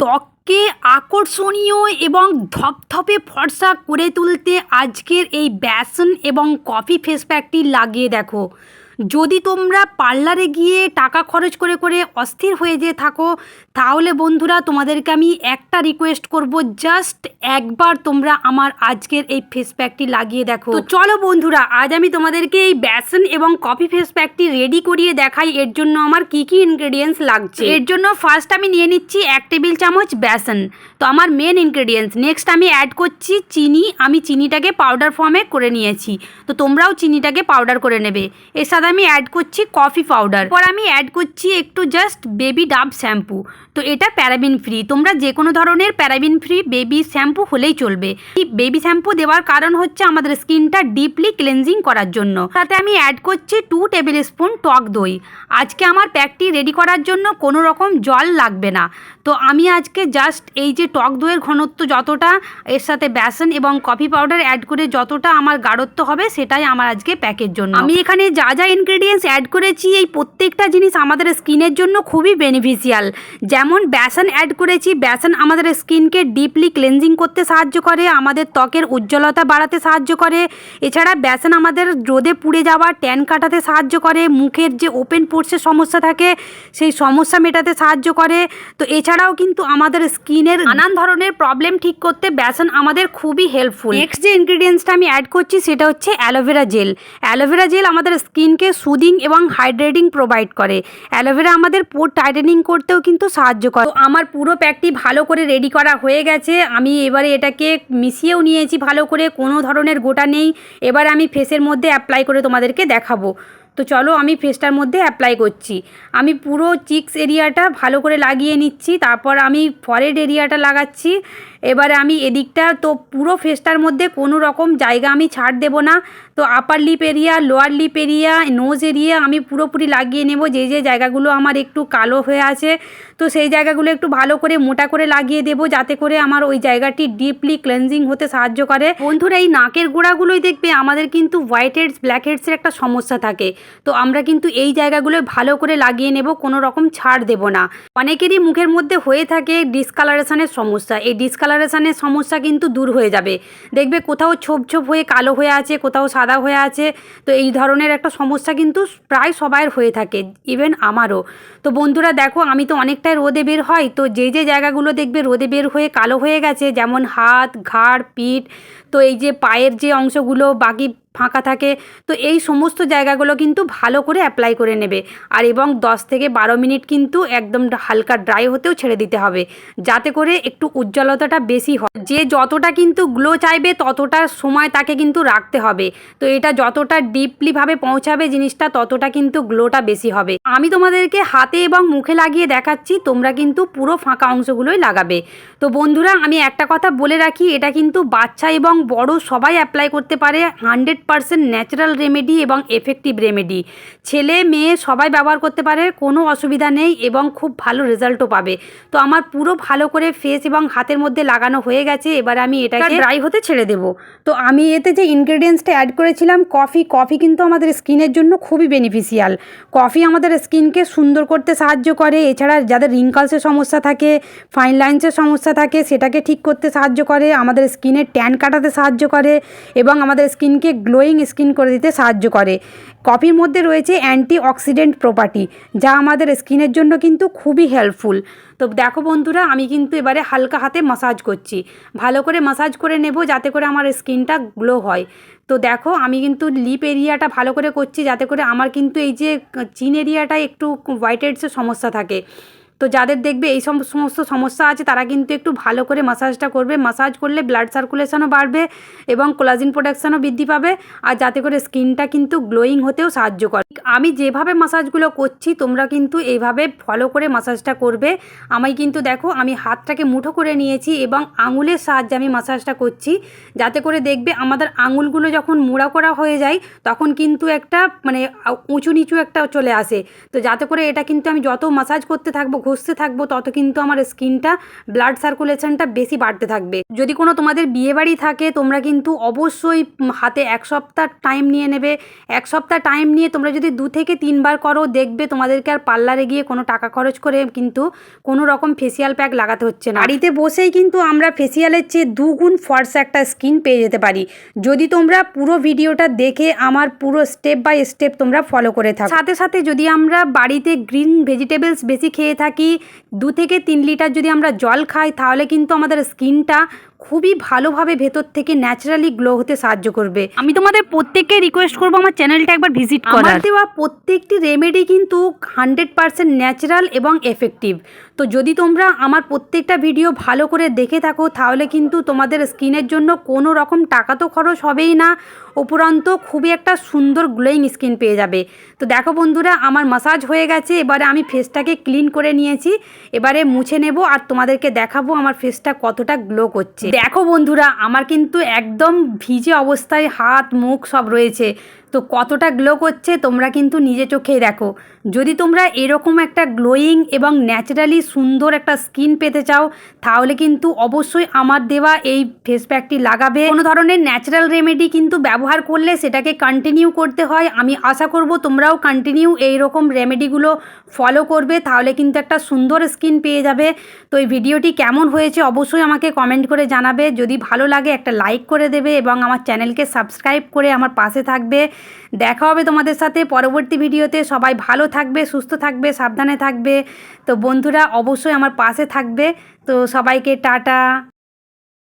ত্বককে আকর্ষণীয় এবং ধপধপে ফর্সা করে তুলতে আজকের এই ব্যাসন এবং কফি ফেস প্যাকটি লাগিয়ে দেখো। যদি তোমরা পার্লারে গিয়ে টাকা খরচ করে করে অস্থির হয়ে যেয়ে থাকো, তাহলে বন্ধুরা তোমাদেরকে আমি একটা রিকোয়েস্ট করব জাস্ট একবার তোমরা আমার আজকের এই ফেস প্যাকটি লাগিয়ে দেখো। তো চলো বন্ধুরা, আজ আমি তোমাদেরকে এই বেসন এবং কফি ফেস প্যাকটি রেডি করিয়ে দেখাই। এর জন্য আমার কি কি ইনগ্রেডিয়েন্টস লাগছে? এর জন্য ফার্স্ট আমি নিয়ে নিচ্ছি এক টেবিল চামচ বেসন। তো আমার মেন ইনগ্রেডিয়েন্টস নেক্সট আমি অ্যাড করছি চিনি। আমি চিনিটাকে পাউডার ফর্মে করে নিয়েছি। তো তোমরাও চিনিটাকে পাউডার করে নেবে। এর সাথে আমি অ্যাড করছি কফি পাউডার পর আমি অ্যাড করছি একটু জাস্ট বেবি ডাব শ্যাম্পু তো এটা প্যারাবিন ফ্রি তোমরা যে কোনো ধরনের প্যারাবিন ফ্রি বেবি শ্যাম্পু হলেই চলবে। এই বেবি শ্যাম্পু দেওয়ার কারণ হচ্ছে আমাদের স্কিনটা ডিপলি ক্লেনজিং করার জন্য। তাতে আমি অ্যাড করছি টু টেবিল স্পুন টক দই। আজকে আমার প্যাকটি রেডি করার জন্য কোনো রকম জল লাগবে না। তো আমি আজকে জাস্ট এই যে টক দইয়ের ঘনত্ব যতটা, এর সাথে বেসন এবং কফি পাউডার অ্যাড করে যতটা আমার গাঢ়ত্ব হবে সেটাই আমার আজকে প্যাকের জন্য। আমি এখানে যা যা ইনগ্রেডিয়েন্টস অ্যাড করেছি, এই প্রত্যেকটা জিনিস আমাদের স্কিনের জন্য খুবই বেনিফিশিয়াল যেমন বেসন অ্যাড করেছি, বেসন আমাদের স্কিনকে ডিপলি ক্লেনজিং করতে সাহায্য করে, আমাদের ত্বকের উজ্জ্বলতা বাড়াতে সাহায্য করে। এছাড়া বেসন আমাদের রোদে পুড়ে যাওয়া ট্যান কাটাতে সাহায্য করে, মুখের যে ওপেন পোর্সের সমস্যা থাকে, সেই সমস্যা মেটাতে সাহায্য করে। তো এছাড়াও কিন্তু আমাদের স্কিনের নানান ধরনের প্রবলেম ঠিক করতে বেসন আমাদের খুবই হেল্পফুল নেক্সট যে ইনগ্রিডিয়েন্টসটা আমি অ্যাড করছি, সেটা হচ্ছে অ্যালোভেরা জেল অ্যালোভেরা জেল আমাদের স্কিনকে সুদিং এবং হাইড্রেটিং প্রোভাইড করে। অ্যালোভেরা আমাদের পোর টাইটেনিং করতেও কিন্তু সাহায্য করে। তো আমার পুরো প্যাকটি ভালো করে রেডি করা হয়ে গেছে। আমি এবারে এটাকে মিশিয়েও নিয়েছি ভালো করে, কোনো ধরনের গোটা নেই। এবার আমি ফেসের মধ্যে অ্যাপ্লাই করে তোমাদেরকে দেখাবো। তো চলো আমি ফেসটার মধ্যে অ্যাপ্লাই করছি। আমি পুরো চিক্স এরিয়াটা ভালো করে লাগিয়ে নিচ্ছি। তারপর আমি ফরেড এরিয়াটা লাগাচ্ছি। এবারে আমি এদিকটা, তো পুরো ফেসটার মধ্যে কোনো রকম জায়গা আমি ছাড় দেব না। তো upper lip area lower lip area nose area আমি পুরোপুরি লাগিয়ে নেব। যে যে জায়গাগুলো আমার একটু কালো হয়ে আছে, তো সেই জায়গাগুলো একটু ভালো করে মোটা করে লাগিয়ে দেব, যাতে করে আমার ওই জায়গাটি ডিপলি ক্লেনজিং হতে সাহায্য করে। বন্ধুরা, এই নাকের গোড়াগুলোই দেখবে আমাদের কিন্তু হোয়াইট হেডস ব্ল্যাক হেডসের একটা সমস্যা থাকে। তো আমরা কিন্তু এই জায়গাগুলো ভালো করে লাগিয়ে নেব, কোনো রকম ছাড় দেব না। অনেকেরই মুখের মধ্যে হয়ে থাকে ডিসকালারেশনের সমস্যা। এই ডিসকালারেশনের সমস্যা কিন্তু দূর হয়ে যাবে। দেখবে কোথাও ছোপ ছোপ হয়ে কালো হয়ে আছে, কোথাও সাদা হয়ে আছে। তো এই ধরনের একটা সমস্যা কিন্তু প্রায় সবাইয়ের হয়ে থাকে ইভেন আমারও। তো বন্ধুরা দেখো, আমি তো অনেকটাই রোদে বের হয় তো যে যে জায়গাগুলো দেখবে রোদে বের হয়ে কালো হয়ে গেছে, যেমন হাত, ঘাড়, পিঠ তো এই যে পায়ের যে অংশগুলো বাকি ফাঁকা থাকে, তো এই সমস্ত জায়গাগুলো কিন্তু ভালো করে অ্যাপ্লাই করে নেবে। আর এবং 10 থেকে বারো মিনিট কিন্তু একদম হালকা ড্রাই হতেও ছেড়ে দিতে হবে, যাতে করে একটু উজ্জ্বলতাটা বেশি হয়। যে যতটা কিন্তু গ্লো চাইবে, ততটা সময় তাকে কিন্তু রাখতে হবে। তো এটা যতটা ডিপলিভাবে পৌঁছাবে জিনিসটা, ততটা কিন্তু গ্লোটা বেশি হবে। আমি তোমাদেরকে হাতে এবং মুখে লাগিয়ে দেখাচ্ছি, তোমরা কিন্তু পুরো ফাঁকা অংশগুলোই লাগাবে। তো বন্ধুরা, আমি একটা কথা বলে রাখি, এটা কিন্তু বাচ্চা এবং বড় সবাই অ্যাপ্লাই করতে পারে হান্ড্রেড পারসেন্ট ন্যাচারাল রেমেডি এবং এফেক্টিভ রেমেডি ছেলে, মেয়ে সবাই ব্যবহার করতে পারে, কোনো অসুবিধা নেই এবং খুব ভালো রেজাল্টও পাবে। তো আমার পুরো ভালো করে ফেস এবং হাতের মধ্যে লাগানো হয়ে গেছে, এবার আমি এটাকে ড্রাই হতে ছেড়ে দেব। তো আমি এতে যে ইনগ্রেডিয়েন্টসটা অ্যাড করেছিলাম কফি কফি কিন্তু আমাদের স্কিনের জন্য খুবই বেনিফিশিয়াল কফি আমাদের স্কিনকে সুন্দর করতে সাহায্য করে, এছাড়া যাদের রিঙ্কলসের সমস্যা থাকে ফাইন লাইন্সের সমস্যা থাকে, সেটাকে ঠিক করতে সাহায্য করে, আমাদের স্কিনের ট্যান কাটাতে সাহায্য করে এবং আমাদের স্কিনকে গ্লোয়িং স্কিন করে দিতে সাহায্য করে। কফির মধ্যে রয়েছে অ্যান্টি অক্সিডেন্ট প্রপার্টি, যা আমাদের স্কিনের জন্য কিন্তু খুবই হেল্পফুল। তো দেখো বন্ধুরা, আমি কিন্তু এবারে হালকা হাতে মাসাজ করছি। ভালো করে মাসাজ করে নেব যাতে করে আমার স্কিনটা গ্লো হয়। তো দেখো, আমি কিন্তু লিপ এরিয়াটা ভালো করে করছি যাতে করে আমার কিন্তু এই যে চিন এরিয়াটা একটু হোয়াইট হেডসের সমস্যা থাকে তো যাদের দেখবে এই সম, সমস্ত সমস্যা আছে, তারা কিন্তু একটু ভালো করে মাসাজটা করবে। মাসাজ করলে ব্লাড সার্কুলেশনও বাড়বে এবং কোলাজিন প্রোডাকশানও বৃদ্ধি পাবে আর যাতে করে স্কিনটা কিন্তু গ্লোয়িং হতেও সাহায্য করে। আমি যেভাবে মাসাজগুলো করছি, তোমরা কিন্তু এইভাবে ফলো করে মাসাজটা করবে। আমি কিন্তু দেখো, আমি হাতটাকে মুঠো করে নিয়েছি এবং আঙুলের সাহায্যে আমি মাসাজটা করছি। যাতে করে দেখবে আমাদের আঙুলগুলো যখন মোড়া করা হয়ে যায়, তখন কিন্তু একটা মানে উঁচু নিচু একটা চলে আসে। তো যাতে করে এটা কিন্তু আমি যত মাসাজ করতে থাকব ঘষতে থাকব, তত কিন্তু আমার স্কিনটা ব্লাড সার্কুলেশনটা বেশি বাড়তে থাকবে। যদি কোনো তোমাদের বিয়েবাড়ি থাকে, তোমরা কিন্তু অবশ্যই হাতে এক সপ্তাহ টাইম নিয়ে নেবে। এক সপ্তাহ টাইম নিয়ে তোমরা যদি দু থেকে তিনবার করো, দেখবে তোমাদেরকে আর পার্লারে গিয়ে কোনো টাকা খরচ করে কিন্তু কোনো রকম ফেসিয়াল প্যাক লাগাতে হচ্ছে না। বাড়িতে বসেই কিন্তু আমরা ফেসিয়ালের চেয়ে দুগুণ ফর্সা একটা স্কিন পেয়ে যেতে পারি। যদি তোমরা পুরো ভিডিওটা দেখে আমার পুরো স্টেপ বাই স্টেপ তোমরা ফলো করে থাকো। সাথে সাথে যদি আমরা বাড়িতে গ্রিন ভেজিটেবলস বেশি খেয়ে থাকি দু থেকে তিন লিটার যদি আমরা জল খাই তাহলে কিন্তু আমাদের স্কিনটা খুবই ভালোভাবে ভেতর থেকে ন্যাচারালি গ্লো হতে সাহায্য করবে। আমি তোমাদের প্রত্যেককে রিকোয়েস্ট করব আমার চ্যানেলটা একবার ভিজিট করার। দেওয়া প্রত্যেকটি রেমেডি কিন্তু হান্ড্রেড পারসেন্ট ন্যাচারাল এবং এফেক্টিভ তো যদি তোমরা আমার প্রত্যেকটা ভিডিও ভালো করে দেখে থাকো তাহলে কিন্তু তোমাদের স্কিনের জন্য কোনো রকম টাকা তো খরচ হবেই না। উপরন্ত খুবই একটা সুন্দর গ্লোয়িং স্কিন পেয়ে যাবে। তো দেখো বন্ধুরা আমার মাসাজ হয়ে গেছে এবারে আমি ফেসটাকে ক্লিন করে নিয়েছি। এবারে মুছে নেব আর তোমাদেরকে দেখাবো আমার ফেসটা কতটা গ্লো করছে। দেখো বন্ধুরা আমার কিন্তু একদম ভিজে অবস্থায় হাত মুখ সব রয়েছে। তো কতটা গ্লো করছে তোমরা কিন্তু নিজে চোখেই দেখো। যদি তোমরা এরকম একটা গ্লোয়িং এবং ন্যাচারালি সুন্দর একটা স্কিন পেতে চাও, তাহলে কিন্তু অবশ্যই আমার দেওয়া এই ফেস প্যাকটি লাগাবে। কোনো ধরনের ন্যাচারাল রেমেডি কিন্তু ব্যবহার করলে সেটাকে কন্টিনিউ করতে হয়। আমি আশা করব তোমরাও কন্টিনিউ এই রকম রেমেডিগুলো ফলো করবে, তাহলে কিন্তু একটা সুন্দর স্কিন পেয়ে যাবে। তো এই ভিডিওটি কেমন হয়েছে অবশ্যই আমাকে কমেন্ট করে জানাবে। যদি ভালো লাগে একটা লাইক করে দেবে এবং আমার চ্যানেলকে সাবস্ক্রাইব করে আমার পাশে থাকবে। দেখা হবে তোমাদের সাথে পরবর্তী ভিডিওতে। সবাই ভালো থাকবে, সুস্থ থাকবে, সাবধানে থাকবে। তো বন্ধুরা, অবশ্যই আমার পাশে থাকবে। তো সবাইকে টাটা।